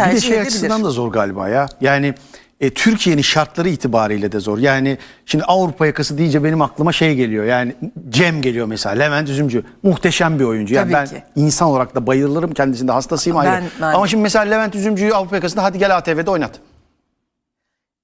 Bir de şey açısından da zor galiba ya. Yani e, Türkiye'nin şartları itibariyle de zor. Yani şimdi Avrupa yakası deyince benim aklıma şey geliyor. Yani Cem geliyor mesela. Levent Üzümcü. Muhteşem bir oyuncu. Yani Tabii ben ki. insan olarak da bayılırım. Kendisinde hastasıyım Ben- ayrı. ben- Ama şimdi mesela Levent Üzümcü'yü Avrupa yakasında hadi gel ATV'de oynat.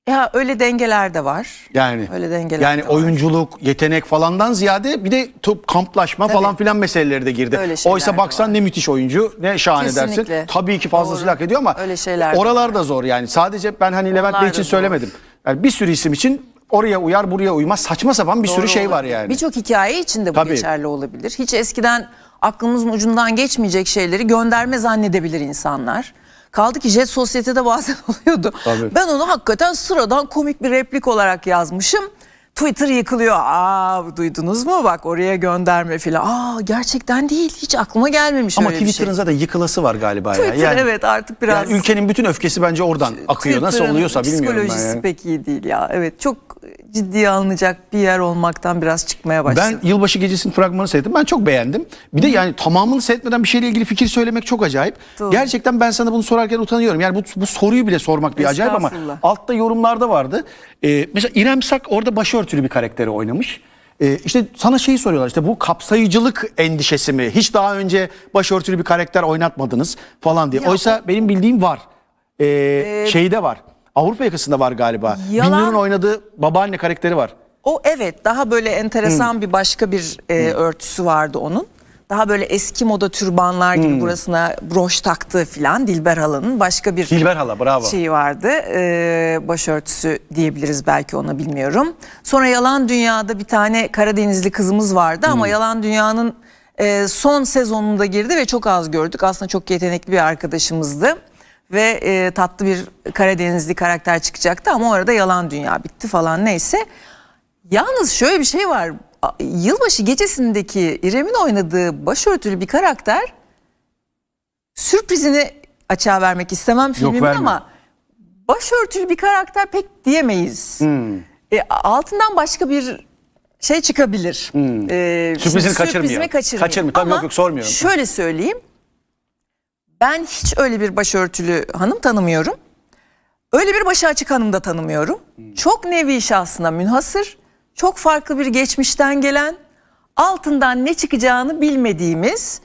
Ya öyle dengeler de var. Yani Öyle dengeler yani de var. oyunculuk, yetenek falandan ziyade bir de top kamplaşma Tabii. falan filan meseleleri de girdi. Öyle Oysa baksan var. ne müthiş oyuncu, ne şahane Kesinlikle. dersin. Tabii ki fazlasıyla hak ediyor ama Öyle şeyler oralar da zor yani. Sadece ben hani Levent Bey için söylemedim. Yani bir sürü isim için oraya uyar, buraya uymaz. Saçma sapan bir sürü Doğru şey var olabilir. yani. Birçok hikaye için de bu Tabii. geçerli olabilir. Hiç eskiden aklımızın ucundan geçmeyecek şeyleri gönderme zannedebilir insanlar. Kaldı ki Jet Sosyete'de bazen oluyordu. Tabii. Ben onu hakikaten sıradan komik bir replik olarak yazmışım. Twitter yıkılıyor. Aa duydunuz mu bak oraya gönderme filan. Aa gerçekten değil. Hiç aklıma gelmemiş Ama öyle bir şey. Twitter'ın zaten yıkılası var galiba ya. Twitter Yani, evet artık biraz yani ülkenin bütün öfkesi bence oradan akıyor. Nasıl Twitter'ın oluyorsa bilmiyorum ben Psikolojisi yani. pek iyi değil ya. Evet çok ciddiye alınacak bir yer olmaktan biraz çıkmaya başladı. Ben yılbaşı gecesinin fragmanı seyrettim. Ben çok beğendim. Bir de yani tamamını seyretmeden bir şeyle ilgili fikir söylemek çok acayip. Doğru. Gerçekten ben sana bunu sorarken utanıyorum. Yani bu, bu soruyu bile sormak bir acayip ama altta yorumlarda vardı. Ee, mesela İrem Sak orada başörtülü bir karakteri oynamış. Ee, işte sana şeyi soruyorlar işte bu kapsayıcılık endişesi mi? Hiç daha önce başörtülü bir karakter oynatmadınız falan diye. Ya Oysa benim bildiğim var. Ee, şeyde var. Avrupa yakasında var galiba. Yalan- Binnur'un oynadığı babaanne karakteri var. O evet daha böyle enteresan bir başka bir e, örtüsü vardı onun. Daha böyle eski moda türbanlar gibi burasına broş taktığı filan Dilber Hala'nın başka bir Dilber Hala bravo. şeyi vardı. E, başörtüsü diyebiliriz belki ona bilmiyorum. Sonra Yalan Dünya'da bir tane Karadenizli kızımız vardı ama Yalan Dünya'nın e, son sezonunda girdi ve çok az gördük. Aslında çok yetenekli bir arkadaşımızdı. Ve e, tatlı bir Karadenizli karakter çıkacaktı ama orada Yalan Dünya bitti falan neyse. Yalnız şöyle bir şey var. Yılbaşı gecesindeki İrem'in oynadığı başörtülü bir karakter sürprizini açığa vermek istemem filmimin verme. ama başörtülü bir karakter pek diyemeyiz. Hmm. E, altından başka bir şey çıkabilir. E, Hmm. Sürprizini şimdi kaçırmıyor. Sürprizimi kaçırmıyor. Kaçırmıyor. Tabii Ama yok, yok, sormuyorum. Şöyle söyleyeyim. Ben hiç öyle bir başörtülü hanım tanımıyorum. Öyle bir başı açık hanım da tanımıyorum. Çok nevi şahsına münhasır, çok farklı bir geçmişten gelen, altından ne çıkacağını bilmediğimiz,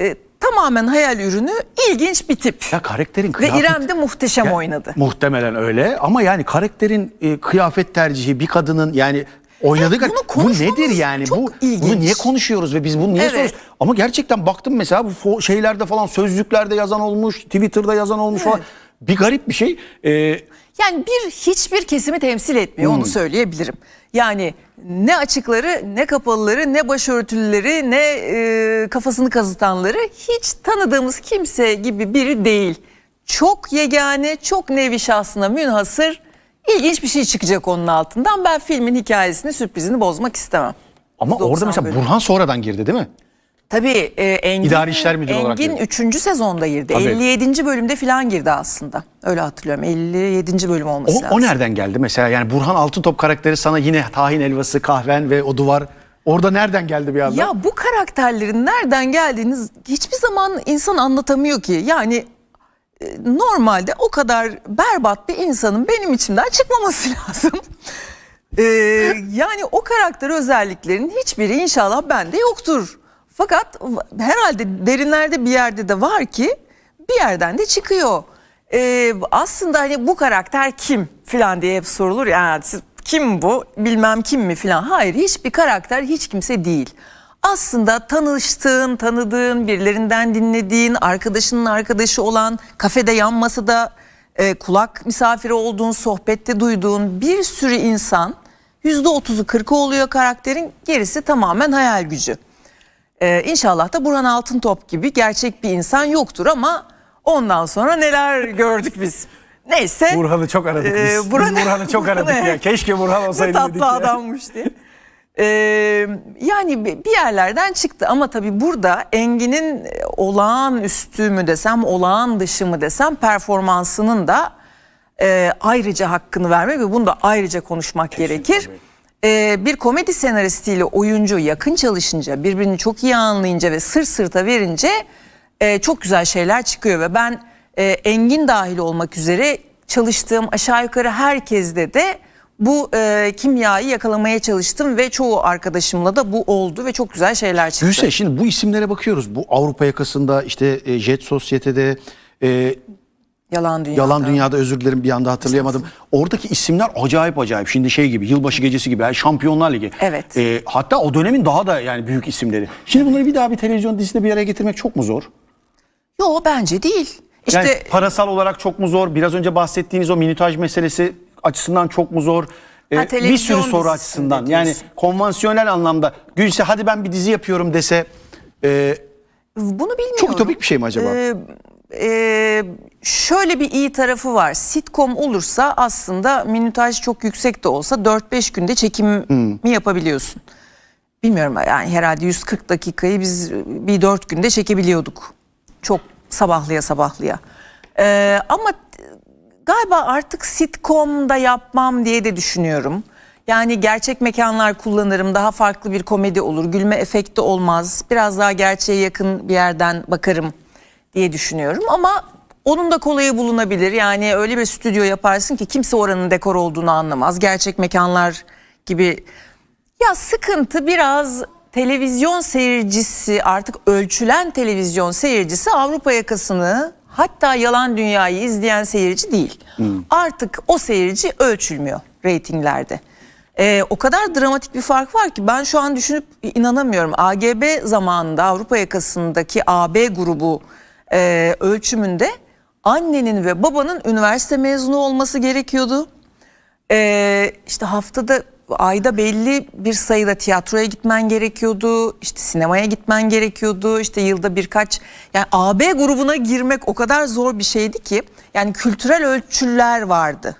e, tamamen hayal ürünü ilginç bir tip. Ya karakterin Ve kıyafet... İrem de muhteşem Ya, oynadı. Muhtemelen öyle ama yani karakterin e, kıyafet tercihi bir kadının yani Evet, kar- bunu bu nedir yani bu ilginç. bunu niye konuşuyoruz ve biz bunu niye Evet. soruyoruz? Ama gerçekten baktım mesela bu şeylerde falan sözlüklerde yazan olmuş, Twitter'da yazan olmuş falan. Bir garip bir şey. Ee, Yani bir hiçbir kesimi temsil etmiyor Hmm. onu söyleyebilirim. Yani ne açıkları ne kapalıları ne başörtülüleri ne e, kafasını kazıtanları hiç tanıdığımız kimse gibi biri değil. Çok yegane, çok nevi şahsına münhasır, ilginç bir şey çıkacak onun altından. Ben filmin hikayesini, sürprizini bozmak istemem. ama 90 orada mesela bölüm. Burhan sonradan girdi değil mi? Tabii e, Engin, İdari İşler Müdürü olarak Engin girdi. 3. sezonda girdi. Tabii. 57. bölümde falan girdi aslında. Öyle hatırlıyorum. 57. bölüm olması O, lazım. o nereden geldi mesela? Yani Burhan Altıntop karakteri sana yine tahin helvası, kahven ve o duvar orada nereden geldi bir anda? Ya bu karakterlerin nereden geldiğini hiçbir zaman insan anlatamıyor ki. Yani normalde o kadar berbat bir insanın benim içimden çıkmaması lazım. E, yani o karakter özelliklerinin hiçbiri inşallah bende yoktur. Fakat herhalde derinlerde bir yerde de var ki bir yerden de çıkıyor. E, aslında hani bu karakter kim filan diye hep sorulur ya "Yani kim bu bilmem kim mi filan. Hayır hiçbir karakter hiç kimse değil. Aslında tanıştığın, tanıdığın, birilerinden dinlediğin, arkadaşının arkadaşı olan, kafede yan masada e, kulak misafiri olduğun, sohbette duyduğun bir sürü insan yüzde otuzu kırkı oluyor karakterin gerisi tamamen hayal gücü. Ee, inşallah da Burhan Altıntop gibi gerçek bir insan yoktur ama ondan sonra neler gördük biz. Neyse. Burhan'ı çok aradık Ee, biz. Burhan- Biz Burhan'ı çok aradık ya. Keşke Burhan ne olsaydı tatlı dedik ya. adammış diye. Ee, yani bir yerlerden çıktı ama tabii burada Engin'in e, olağanüstü mü desem olağan dışı mı desem performansının da e, ayrıca hakkını vermek ve bunu da ayrıca konuşmak gerekir. Ee, bir komedi senaristiyle oyuncu yakın çalışınca birbirini çok iyi anlayınca ve sır sırta verince e, çok güzel şeyler çıkıyor ve ben e, Engin dahil olmak üzere çalıştığım aşağı yukarı herkeste de bu e, kimyayı yakalamaya çalıştım ve çoğu arkadaşımla da bu oldu ve çok güzel şeyler çıktı. Gülse şimdi bu isimlere bakıyoruz. Bu Avrupa yakasında işte e, Jet Sosyete'de e, Yalan dünyada. Yalan Dünya'da özür dilerim bir anda hatırlayamadım. Oradaki isimler acayip acayip. Şimdi şey gibi yılbaşı gecesi gibi yani Şampiyonlar Ligi. Evet. E, hatta o dönemin daha da yani büyük isimleri. Şimdi bunları bir daha bir televizyon dizisinde bir araya getirmek çok mu zor? Yo bence değil. İşte Yani parasal olarak çok mu zor? Biraz önce bahsettiğiniz o minutaj meselesi açısından çok mu zor? Ee, Ha, bir televizyon sürü soru dizisinde açısından. diyorsun. Yani konvansiyonel anlamda Gülse hadi ben bir dizi yapıyorum dese e, bunu bilmiyorum. çok ütopik bir şey mi acaba? Ee, e, şöyle bir iyi tarafı var. Sitcom olursa aslında minütaj çok yüksek de olsa 4-5 günde çekim mi yapabiliyorsun? Bilmiyorum yani herhalde 140 dakikayı biz bir 4 günde çekebiliyorduk. Çok sabahlıya sabahlıya. Ee, ama galiba artık sitcom'da yapmam diye de düşünüyorum. Yani gerçek mekanlar kullanırım. Daha farklı bir komedi olur. Gülme efekti olmaz. Biraz daha gerçeğe yakın bir yerden bakarım diye düşünüyorum. Ama onun da kolayı bulunabilir. Yani öyle bir stüdyo yaparsın ki kimse oranın dekor olduğunu anlamaz. Gerçek mekanlar gibi. Ya sıkıntı biraz televizyon seyircisi artık ölçülen televizyon seyircisi Avrupa yakasını hatta yalan dünyayı izleyen seyirci değil. Artık o seyirci ölçülmüyor reytinglerde. Ee, o kadar dramatik bir fark var ki ben şu an düşünüp inanamıyorum. AGB zamanında Avrupa yakasındaki AB grubu e, ölçümünde annenin ve babanın üniversite mezunu olması gerekiyordu. Ee, işte haftada ayda belli bir sayıda tiyatroya gitmen gerekiyordu. işte sinemaya gitmen gerekiyordu. işte yılda birkaç yani AB grubuna girmek o kadar zor bir şeydi ki yani kültürel ölçüler vardı.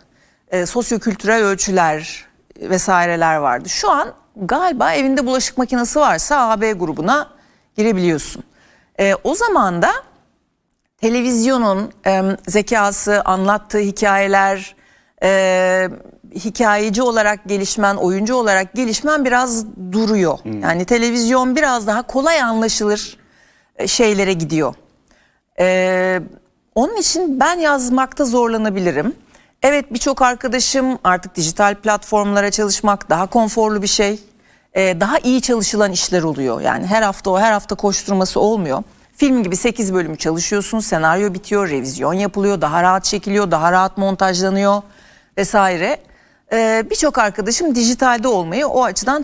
Ee, sosyokültürel ölçüler vesaireler vardı. Şu an galiba evinde bulaşık makinesi varsa AB grubuna girebiliyorsun. Ee, o zaman da televizyonun e, zekası, anlattığı hikayeler, e, hikayeci olarak gelişmen, oyuncu olarak gelişmen biraz duruyor. Yani televizyon biraz daha kolay anlaşılır e, şeylere gidiyor. E, onun için ben yazmakta zorlanabilirim. Evet birçok arkadaşım artık dijital platformlara çalışmak daha konforlu bir şey. E, daha iyi çalışılan işler oluyor. Yani her hafta o her hafta koşturması olmuyor. Film gibi 8 bölümü çalışıyorsun, senaryo bitiyor, revizyon yapılıyor, daha rahat çekiliyor, daha rahat montajlanıyor vesaire. Ee, Birçok arkadaşım dijitalde olmayı o açıdan